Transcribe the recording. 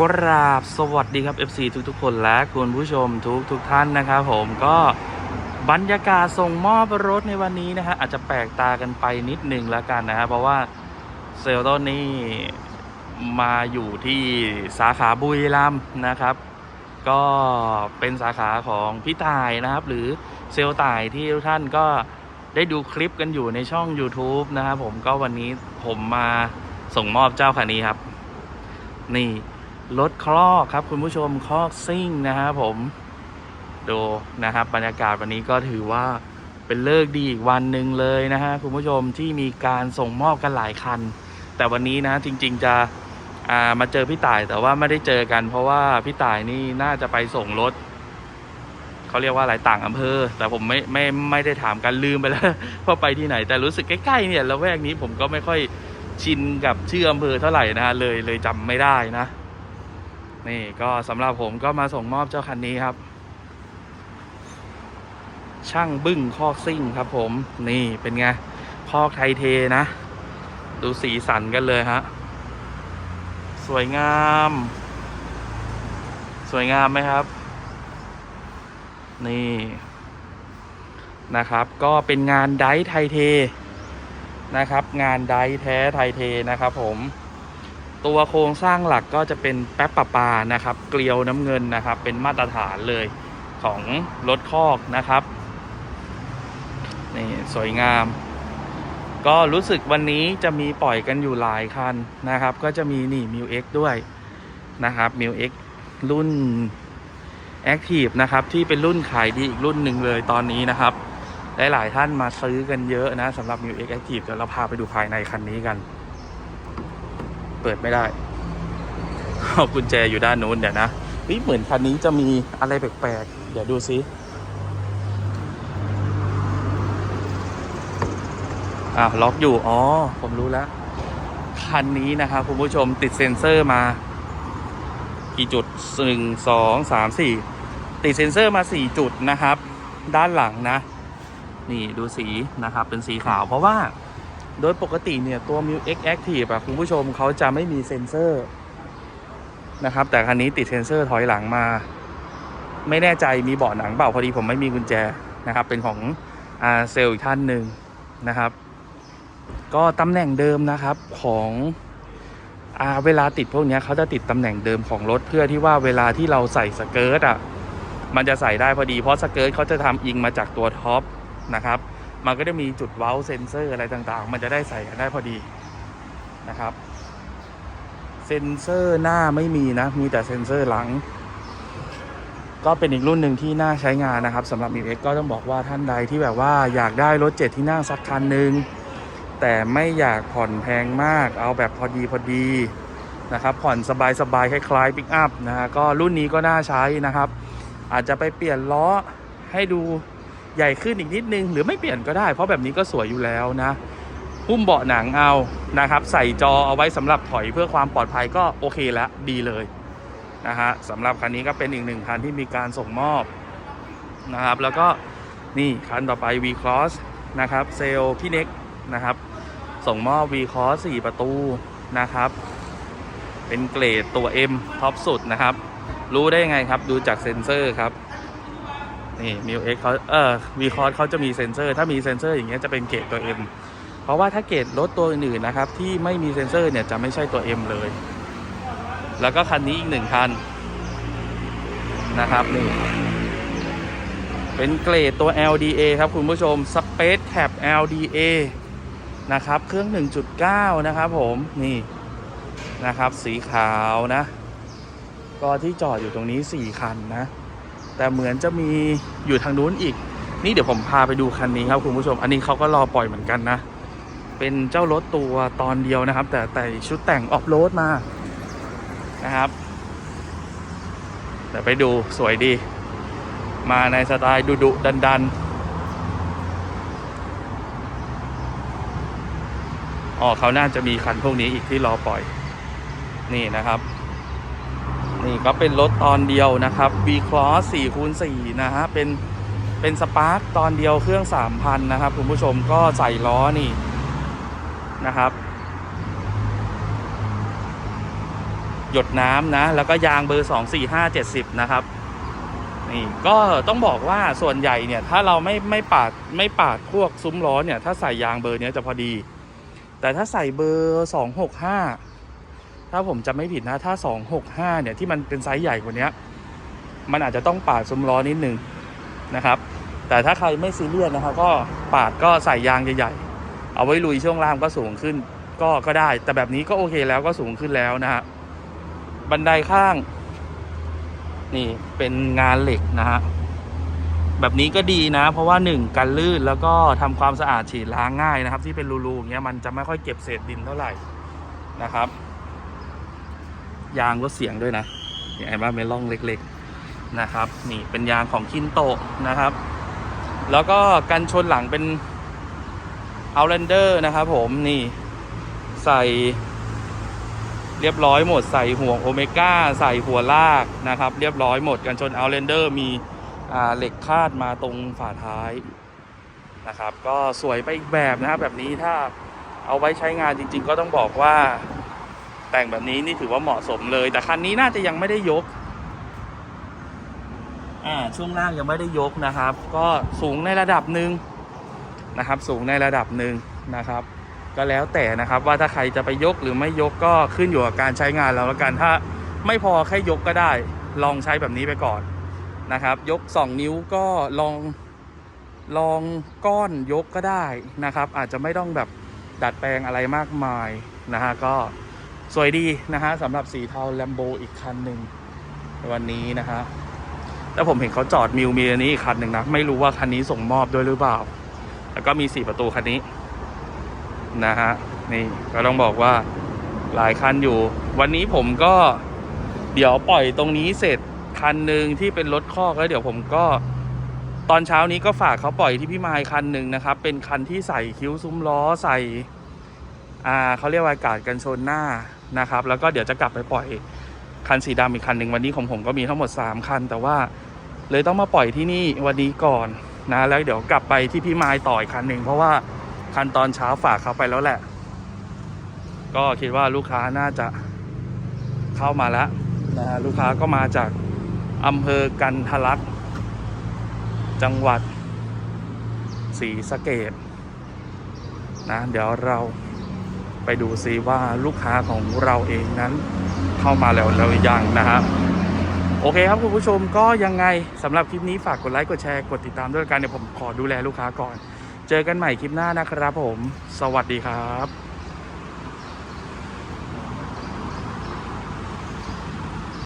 กราบสวัสดีครับ FC ทุกๆ คนและคุณผู้ชมทุกทุกๆท่านนะครับผมก็บรรยากาศส่งมอบรถในวันนี้นะฮะอาจจะแปลกตากันไปนิดนึงแล้วกันนะฮะเพราะว่าเซลต้นนี่มาอยู่ที่สาขาบุรีรัมย์นะครับ ก็เป็นสาขาของพี่ตายนะครับ หรือเซลล์ต่ายที่ทุกท่านก็ได้ดูคลิปกันอยู่ในช่อง YouTube นะครับผมก็วันนี้ผมมาส่งมอบเจ้าคันนี้ครับ นี่ รถคลอกครับคุณผู้ชมคลอกซิ่งนะครับผมดูนะครับ บรรยากาศวันนี้ก็ถือว่าเป็นเลิกดีอีกวันหนึ่งเลยนะฮะคุณผู้ชมที่มีการส่งมอบกันหลายคัน แต่วันนี้นะจริง ๆ จะามาเจอพี่ต่ายแต่ว่าไม่ได้เจอกัน เพราะว่าพี่ต่ายนี่น่าจะไปส่งรถเขาเรียกว่าอะไรต่างอำเภอ แต่ผมไม่ไม่ไม่ได้ถามกันลืมไปแล้วว่าไปที่ไหน แต่รู้สึกใกล้ๆเนี่ยละแวกนี้ผมก็ไม่ค่อยชินกับชื่ออำเภอเท่าไหร่นะฮะเลยเลยจำไม่ได้นะ นี่ก็สำหรับผมก็มาส่งมอบเจ้าคันนี้ครับ ช่างบึ้งคอกซิ่งครับผมนี่เป็นไงคอกไทเทนะ ดูสีสันกันเลยฮะสวยงาม สวยงามไหมครับ นี่นะครับ ก็เป็นงานไดท์ไทเทนะครับ งานไดท์แท้ไทเทนะครับผม ตัวโครงสร้างหลักก็จะเป็นแป๊บปะปานะครับ เกลียวน้ำเงินนะครับ เป็นมาตรฐานเลยของรถคอกนะครับนี่สวยงาม ก็รู้สึกวันนี้จะมีปล่อยกันอยู่หลายคันนะครับ ก็จะมีนี่ m ิว X ด้วยนะครับ m ิว X รุ่น Active นะครับ ที่เป็นรุ่นขายดีอีกรุ่นหนึ่งเลยตอนนี้นะครับ หลาย ๆ ท่านมาซื้อกันเยอะนะสำหรับ m ิว X Active เดี๋ยวเราพาไปดูภายในคันนี้กัน เปิดไม่ได้เอากุญแจอยู่ด้านนู้นเดี๋ยวนะเฮ้ยเหมือนคันนี้จะมีอะไรแปลกๆ เดี๋ยวดูซิอะล็อกอยู่ อ๋อ ผมรู้แล้ว คันนี้นะครับคุณผู้ชมติดเซ็นเซอร์มา กี่จุดหนึ่งสองสามสี่ติดเซ็นเซอร์มาสี่จุดนะครับ ด้านหลังนะ นี่ดูสีนะครับ เป็นสีขาวเพราะว่า โดยปกติเนี่ยตัว m ิว X Active อะคุณผู้ชมเขาจะไม่มีเซ็นเซอร์นะครับ แต่คันนี้ติดเซ็นเซอร์ถอยหลังมา ไม่แน่ใจมีเบาะหนังเปล่าพอดีผมไม่มีกุญแจนะครับ เป็นของอาเซลอีกท่านหนึ่งนะครับ ก็ตำแหน่งเดิมนะครับของอาเวลาติดพวกนี้เขาจะติดตำแหน่งเดิมของรถเพื่อที่ว่าเวลาที่เราใส่สเกิร์ตอะมันจะใส่ได้พอดีเพราะสเกิร์ตเขาจะทำอิงมาจากตัวท็อปนะครับ มันก็จะมีจุดเว้าเซนเซอร์อะไรต่างๆ มันจะได้ใส่กันได้พอดีนะครับ เซนเซอร์หน้าไม่มีนะ มีแต่เซนเซอร์หลัง ก็เป็นอีกรุ่นหนึ่งที่น่าใช้งานนะครับสำหรับ m ิว X ก็ต้องบอกว่าท่านใดที่แบบว่าอยากได้รถเจ็ดที่นั่งสักคันหนึ่งแต่ไม่อยากผ่อนแพงมาก เอาแบบพอดีพอดีนะครับ ผ่อนสบายๆคล้ายๆปิกอัพนะฮะก็รุ่นนี้ก็น่าใช้นะครับ อาจจะไปเปลี่ยนล้อให้ดู ใหญ่ขึ้นอีกนิดนึง หรือไม่เปลี่ยนก็ได้ เพราะแบบนี้ก็สวยอยู่แล้วนะหุ้มเบาะหนังเอานะครับ ใส่จอเอาไว้สำหรับถอยเพื่อความปลอดภัยก็โอเคแล้วดีเลยนะฮะสำหรับคันนี้ก็เป็นอีกหนึ่งคันที่มีการส่งมอบนะครับ แล้วก็นี่คันต่อไป V Cross นะครับเซลพี่เน็กนะครับ ส่งมอบ V Cross 4 ประตูนะครับ เป็นเกรดตัว M ท็อปสุดนะครับ รู้ได้ยังไงครับ ดูจากเซ็นเซอร์ครับ นี่มิวเอ็กเขาเอ่อวีคอร์เขาจะมีเซ็นเซอร์ ถ้ามีเซ็นเซอร์อย่างเงี้ยจะเป็นเกรดตัว M เพราะว่าถ้าเกรดรถตัวอื่นๆนะครับ ที่ไม่มีเซ็นเซอร์เนี่ยจะไม่ใช่ตัว M เลย แล้วก็คันนี้อีกหนึ่งคันนะครับนี่เป็นเกรดตัว LDA ครับคุณผู้ชม Space Cap LDA นะครับ เครื่อง 1.9 นะครับผมนี่นะครับ สีขาวนะ ก็ที่จอดอยู่ตรงนี้ 4 คันนะ แต่เหมือนจะมีอยู่ทางนู้นอีก นี่เดี๋ยวผมพาไปดูคันนี้ครับคุณผู้ชม อันนี้เขาก็รอปล่อยเหมือนกันนะ เป็นเจ้ารถตัวตอนเดียวนะครับ แต่แต่ชุดแต่งออฟโรดมานะครับเดี๋ยวไปดูสวยดี มาในสไตล์ดุดุดันดันอ๋อเขาน่าจะมีคันพวกนี้อีกที่รอปล่อย นี่นะครับ นี่ก็เป็นรถตอนเดียวนะครับ B Cross 4คูณ4นะฮะ เป็นเป็นสปาร์คตอนเดียวเครื่อง 3,000 นะครับ คุณผู้ชมก็ใส่ล้อนี่นะครับ หยดน้ำนะ แล้วก็ยางเบอร์ 2 4 5 70 นะครับ นี่ก็ต้องบอกว่าส่วนใหญ่เนี่ย ถ้าเราไม่ไม่ปาดไม่ปาดพวกซุ้มล้อเนี่ย ถ้าใส่ยางเบอร์เนี้ยจะพอดี แต่ถ้าใส่เบอร์ 265 ถ้าผมจำไม่ผิดนะ ถ้า 265 เนี่ย ที่มันเป็นไซส์ใหญ่กว่านี้มันอาจจะต้องปาดซุ้มล้อนิดนึงนะครับ แต่ถ้าใครไม่ซีเรียสนะครับ ก็ปาดก็ใส่ยางใหญ่ๆ เอาไว้ลุยช่วงล่างก็สูงขึ้น ก็ก็ได้ แต่แบบนี้ก็โอเคแล้วก็สูงขึ้นแล้วนะฮะ บันไดข้าง นี่เป็นงานเหล็กนะฮะ แบบนี้ก็ดีนะ เพราะว่าหนึ่งกันลื่นแล้วก็ทำความสะอาดฉีดล้างง่ายนะครับ ที่เป็นรูๆอย่างเงี้ยมันจะไม่ค่อยเก็บเศษดินเท่าไหร่นะครับ ยางก็เสียงด้วยนะเนี่ยเห็นว่าเป็นร่องเล็กๆนะครับ นี่เป็นยางของคินโตะนะครับ แล้วก็กันชนหลังเป็น Outlander นะครับผมนี่ใส่เรียบร้อยหมดใส่ห่วงโอเมก้าใส่หัวลากนะครับ เรียบร้อยหมดกันชน Outlander มีอ่าเหล็กคาดมาตรงฝาท้ายนะครับ ก็สวยไปอีกแบบนะครับแบบนี้ถ้าเอาไว้ใช้งานจริง ๆ ก็ต้องบอกว่า แต่งแบบนี้นี่ถือว่าเหมาะสมเลย แต่คันนี้น่าจะยังไม่ได้ยก อ่าช่วงล่างยังไม่ได้ยกนะครับ ก็สูงในระดับหนึ่งนะครับ สูงในระดับหนึ่งนะครับ ก็แล้วแต่นะครับว่าถ้าใครจะไปยกหรือไม่ยกก็ขึ้นอยู่กับการใช้งานเราแล้วกันถ้าไม่พอแค่ยกก็ได้ ลองใช้แบบนี้ไปก่อนนะครับ ยก 2 นิ้วก็ลองลองก้อนยกก็ได้นะครับ อาจจะไม่ต้องแบบดัดแปลงอะไรมากมายนะฮะก็ สวยดีนะฮะสำหรับสีเทาแลมโบอีกคันหนึ่งวันนี้นะฮะแล้วผมเห็นเขาจอดมิวมีอันนี้อีกคันหนึ่งนะ ไม่รู้ว่าคันนี้ส่งมอบด้วยหรือเปล่า แล้วก็มีสี่ประตูคันนี้ นะฮะ นี่ก็ต้องบอกว่าหลายคันอยู่ วันนี้ผมก็เดี๋ยวปล่อยตรงนี้เสร็จคันหนึ่งที่เป็นรถคอกแล้วเดี๋ยวผมก็ตอนเช้านี้ก็ฝากเขาปล่อยที่พี่มายคันหนึ่งนะครับ เป็นคันที่ใส่คิ้วซุ้มล้อใส่ อ่าเขาเรียกว่าอากาศกันชนหน้า นะครับ แล้วก็เดี๋ยวจะกลับไปปล่อยคันสีดำอีกคันหนึ่งวันนี้ของผมก็มีทั้งหมด 3 คัน แต่ว่าเลยต้องมาปล่อยที่นี่วันนี้ก่อนนะแล้วเดี๋ยวกลับไปที่พี่ไม้ต่ออีกคันหนึ่งเพราะว่าคันตอนเช้าฝากเขาไปแล้วแหละ ก็คิดว่าลูกค้าน่าจะเข้ามาแล้วนะลูกค้าก็มาจากอำเภอกันทะลัก จังหวัดศรีสะเกดนะ เดี๋ยวเรา ไปดูซิว่าลูกค้าของเราเองนั้นเข้ามาแล้วแล้วหรือยังนะครับโอเคครับคุณผู้ชมก็ยังไงสำหรับคลิปนี้ฝากกดไลค์กดแชร์กดติดตามด้วยกันเดี๋ยวผมขอดูแลลูกค้าก่อน เจอกันใหม่คลิปหน้านะครับผม สวัสดีครับ